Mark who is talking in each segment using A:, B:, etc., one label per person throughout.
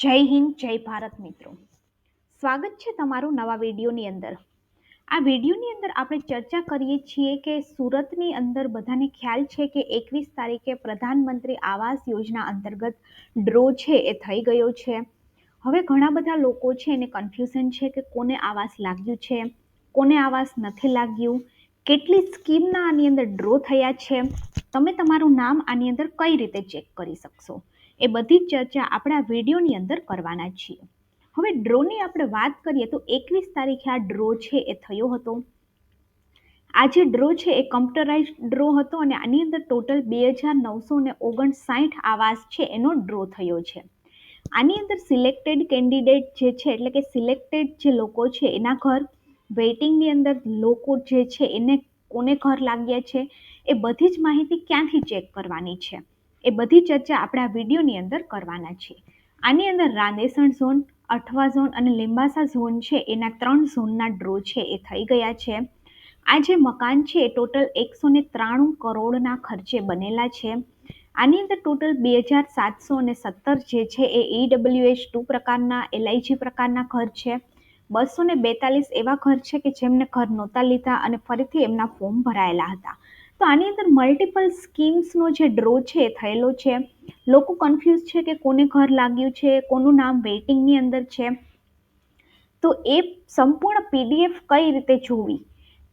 A: જય હિન્દ, જય ભારત મિત્રો. સ્વાગત છે તમારું નવા વિડીયોની અંદર. આ વિડીયોની અંદર આપણે ચર્ચા કરીએ છીએ કે સુરતની અંદર બધાને ખ્યાલ છે કે એકવીસ તારીખે પ્રધાનમંત્રી આવાસ યોજના અંતર્ગત ડ્રો છે એ થઈ ગયો છે. હવે ઘણા બધા લોકો છે એને કન્ફ્યુઝન છે કે કોને આવાસ લાગ્યું છે, કોને આવાસ નથી લાગ્યું, કેટલી સ્કીમના આની અંદર ડ્રો થયા છે. તમે તમારું નામ આની અંદર કઈ રીતે ચેક કરી શકશો? એ બધી જ ચર્ચા આપણે વિડીયોની અંદર કરવાના છીએ. હવે ડ્રોની આપણે વાત કરીએ તો એકવીસ તારીખે આ ડ્રો છે એ થયો હતો. આ જે ડ્રો છે એ કમ્પ્યુટરાઇઝ ડ્રો હતો અને આની અંદર ટોટલ બે હજાર નવસો ને ઓગણસાઠ આવાસ છે એનો ડ્રો થયો છે. આની અંદર સિલેક્ટેડ કેન્ડિડેટ જે છે, એટલે કે સિલેક્ટેડ જે લોકો છે, એના ઘર વેઇટિંગની અંદર લોકો જે છે એને કોને ઘર લાગ્યા છે, એ બધી જ માહિતી ક્યાંથી ચેક કરવાની છે? એ બધી ચર્ચા આપણે આ વિડીયોની અંદર કરવાના છીએ આની અંદર રાંદેસણ ઝોન, અઠવા ઝોન અને લીંબાસા ઝોન છે, એના ત્રણ ઝોનના ડ્રો છે એ થઈ ગયા છે. આ જે મકાન છે એ ટોટલ એકસો ને ત્રાણું કરોડના ખર્ચે બનેલા છે. આની અંદર ટોટલ બે હજાર સાતસો અને સત્તર જે છે એ ઈડબ્લ્યુએચ ટુ પ્રકારના એલઆઈજી પ્રકારના ઘર છે. બસો ને બેતાલીસ એવા ઘર છે કે જેમને ઘર નહોતા લીધા અને ફરીથી એમના ફોર્મ ભરાયેલા હતા. તો આની અંદર મલ્ટિપલ સ્કીમ્સનો જે ડ્રો છે એ થયેલો છે. લોકો કન્ફ્યુઝ છે કે કોને ઘર લાગ્યું છે, કોનું નામ વેઇટિંગની અંદર છે. તો એ સંપૂર્ણ પીડીએફ કઈ રીતે જોવી?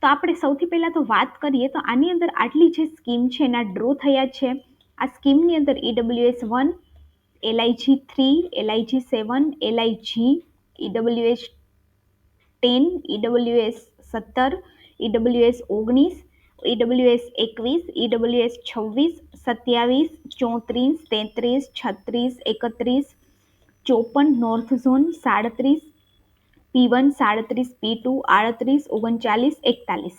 A: તો આપણે સૌથી પહેલાં તો વાત કરીએ તો આની અંદર આટલી જે સ્કીમ છે એના ડ્રો થયા છે. આ સ્કીમની અંદર EWS one LIG three LIG seven LIG EWS ten EWS સત્તર ઈડબ્લ્યુએસ ઓગણીસ ઈડબ્લ્યુએસ એકવીસ ઈડબ્લ્યુએસ છવ્વીસ, સત્યાવીસ, ચોત્રીસ, તેત્રીસ, છત્રીસ, એકત્રીસ, ચોપન નોર્થ ઝોન સાડત્રીસ પી વન સાડત્રીસ પી ટુ આડત્રીસ, ઓગણચાલીસ, એકતાલીસ.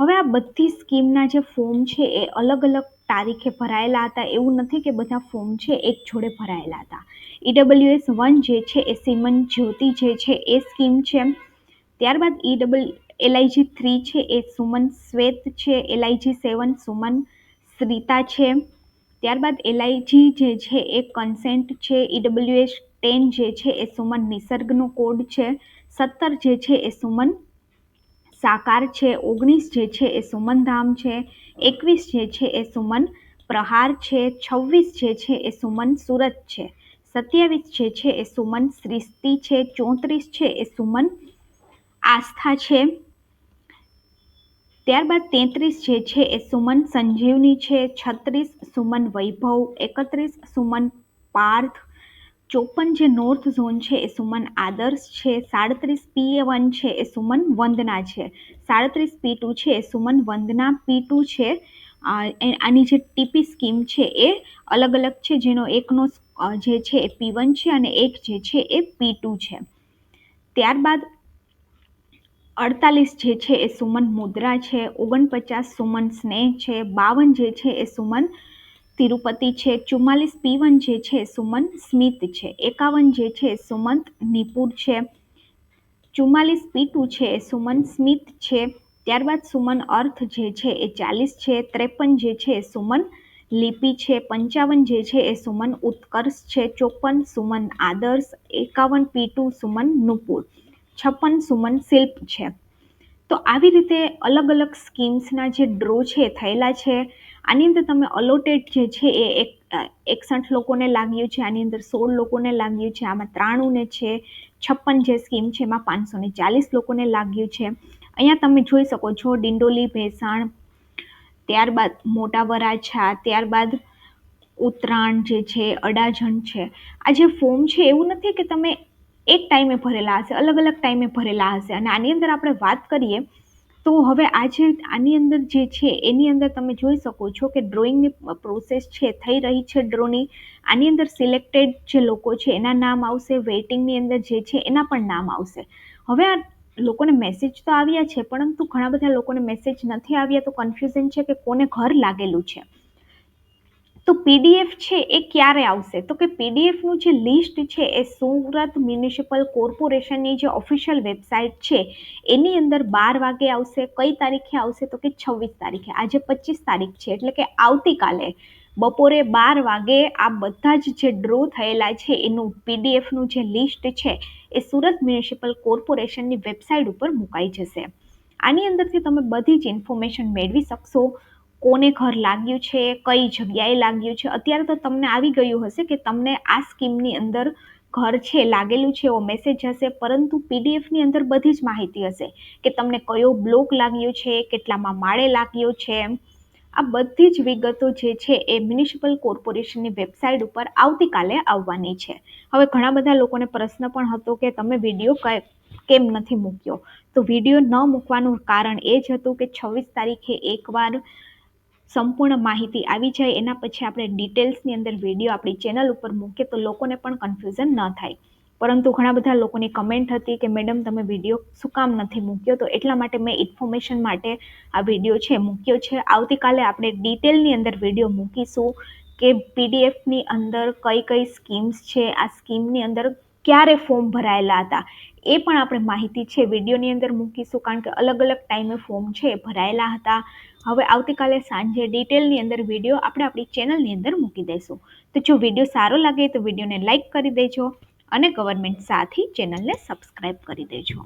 A: હવે આ બધી સ્કીમના જે ફોર્મ છે એ અલગ અલગ તારીખે ભરાયેલા હતા. એવું નથી કે બધા ફોર્મ છે એક જોડે ભરાયેલા હતા. ઈડબ્લ્યુએસ વન જે છે એ સિમન જ્યોતિ જે છે એ સ્કીમ છે. ત્યારબાદ ઈડબલ એલઆઈજી થ્રી છે, એ સુમન શ્વેત છે, એલઆઈજી સેવન સુમન શ્રીતા છે. ત્યારબાદ એલઆઈજી જે છે, એ કન્સેન્ટ છે, ઈડબ્લ્યુએસ ટેન જે છે, એ સુમન નિસર્ગનો કોડ છે. સત્તર જે છે, એ સુમન સાકાર છે. ઓગણીસ જે છે, એ સુમન ધામ છે. એકવીસ જે છે, એ સુમન પ્રહાર છે. છવ્વીસ જે છે, એ સુમન સુરત છે. સત્યાવીસ જે છે, એ સુમન શ્રીસ્તી છે. ચોત્રીસ છે, એ સુમન આસ્થા છે. ત્યારબાદ તેત્રીસ જે છે એ સુમન સંજીવની છે, છત્રીસ સુમન વૈભવ, એકત્રીસ સુમન પાર્થ, ચોપન જે નોર્થ ઝોન છે એ સુમન આદર્શ છે, સાડત્રીસ પી એ વન છે એ સુમન વંદના છે, સાડત્રીસ પી ટુ છે એ સુમન વંદના, પી ટુ છે આની જે ટીપી સ્કીમ છે એ અલગ અલગ છે, જેનો એકનો જે છે એ પી વન છે અને એક જે છે એ પી ટુ છે. ત્યારબાદ અડતાલીસ જે છે એ સુમન મુદ્રા છે, ઓગણપચાસ સુમન સ્નેહ છે, બાવન જે છે એ સુમન તિરુપતિ છે, ચુમ્માલીસ પીવન જે છે સુમન સ્મિત છે, એકાવન જે છે સુમંત નિપુર છે, ચુમ્માલીસ પીટુ છે એ સુમન સ્મિત છે, ત્યારબાદ સુમન અર્થ જે છે એ ચાલીસ છે, ત્રેપન જે છે એ સુમન લિપિ છે, પંચાવન જે છે એ સુમન ઉત્કર્ષ છે, ચોપન સુમન આદર્શ, એકાવન પી ટુ સુમન નુપુર. છપ્પન સુમન શિલ્પ છે. તો આવી રીતે અલગ અલગ સ્કીમ્સના જે ડ્રો છે થયેલા છે. આની અંદર તમે અલોટેડ જે છે એ એક, એકસઠ લોકોને લાગ્યું છે, આની અંદર સોળ લોકોને લાગ્યું છે, આમાં ત્રાણુંને છે, છપ્પન જે સ્કીમ છે એમાં પાંચસો ને ચાલીસ લોકોને લાગ્યું છે. અહીંયા તમે જોઈ શકો છો ડિંડોલી, ભેસાણ, ત્યારબાદ મોટા વરાછા ત્યારબાદ ઉત્તરાયણ જે છે, અડાજણ છે. આ જે ફોર્મ છે એવું નથી કે તમે એક ટાઈમે ભરેલા હશે, અલગ અલગ ટાઈમે ભરેલા હશે. અને આની અંદર આપણે વાત કરીએ, તો હવે આજે આની અંદર જે છે, એની અંદર તમે જોઈ શકો છો કે ડ્રોઈંગની પ્રોસેસ છે, થઈ રહી છે ડ્રોની આની અંદર સિલેક્ટેડ જે લોકો છે, એના નામ આવશે વેઇટિંગની અંદર જે છે, એના પણ નામ આવશે. હવે આ લોકોને મેસેજ તો આવ્યા છે, પરંતુ ઘણા બધા લોકોને મેસેજ નથી આવ્યા, તો કન્ફ્યુઝન છે કે કોને ઘર લાગેલું છે. તો પીડીએફ છે એ ક્યારે આવશે? તો કે પીડીએફનું જે લિસ્ટ છે એ સુરત મ્યુનિસિપલ કોર્પોરેશનની જે ઓફિશિયલ વેબસાઇટ છે, એની અંદર બાર વાગે આવશે, કઈ તારીખે આવશે? તો કે છવ્વીસ તારીખે. આજે પચીસ તારીખ છે, એટલે કે આવતીકાલે બપોરે બાર વાગે આ બધા જ જે ડ્રો થયેલા છે, એનું પીડીએફનું જે લિસ્ટ છે, એ સુરત મ્યુનિસિપલ કોર્પોરેશનની વેબસાઇટ ઉપર મુકાઈ જશે. આની અંદરથી તમે બધી જ ઇન્ફોર્મેશન મેળવી શકશો. કોને ઘર લાગ્યું છે, કઈ જગ્યાએ લાગ્યું છે, અત્યારે તો તમને આવી ગયું હશે કે તમને આ સ્કીમની અંદર ઘર છે, લાગેલું છે, એવો મેસેજ હશે, પરંતુ પીડીએફની અંદર બધી જ માહિતી હશે કે તમને કયો બ્લોક લાગ્યો છે, કેટલામાં માળે લાગ્યો છે આ બધી જ વિગતો જે છે એ મ્યુનિસિપલ કોર્પોરેશનની વેબસાઇટ ઉપર આવતીકાલે આવવાની છે. હવે ઘણા બધા લોકોને પ્રશ્ન પણ હતો કે તમે વીડિયો કેમ નથી મૂક્યો? તો વીડિયો ન મૂકવાનું કારણ એ જ હતું કે છવ્વીસ તારીખે એકવાર સંપૂર્ણ માહિતી આવી જાય એના પછી આપણે ડિટેલ્સની અંદર વીડિયો આપણી ચેનલ ઉપર મૂકીએ તો લોકોને પણ કન્ફ્યુઝન ન થાય. પરંતુ ઘણા બધા લોકોની કમેન્ટ હતી કે, મેડમ, તમે વીડિયો શું કામ નથી મૂક્યો? તો એટલા માટે મેં ઇન્ફોર્મેશન માટે આ વીડિયો છે મૂક્યો છે. આવતીકાલે આપણે ડિટેલની અંદર વીડિયો મૂકીશું કે પીડીએફની અંદર કઈ કઈ સ્કીમ્સ છે, આ સ્કીમની અંદર ક્યારે ફોર્મ ભરાયેલા હતા. એ પણ આપણે માહિતી છે. વિડીયોની અંદર મૂકીશું કારણ કે અલગ અલગ ટાઈમે ફોર્મ છે, ભરાયેલા હતા. હવે આવતીકાલે સાંજે ડિટેલની અંદર વીડિયો આપણે આપણી ચેનલની અંદર મૂકી દઈશું. તો જો વીડિયો સારો લાગે તો વિડીયોને લાઇક કરી દેજો અને ગવર્મેન્ટ સાથી ચેનલને સબસ્ક્રાઈબ કરી દેજો.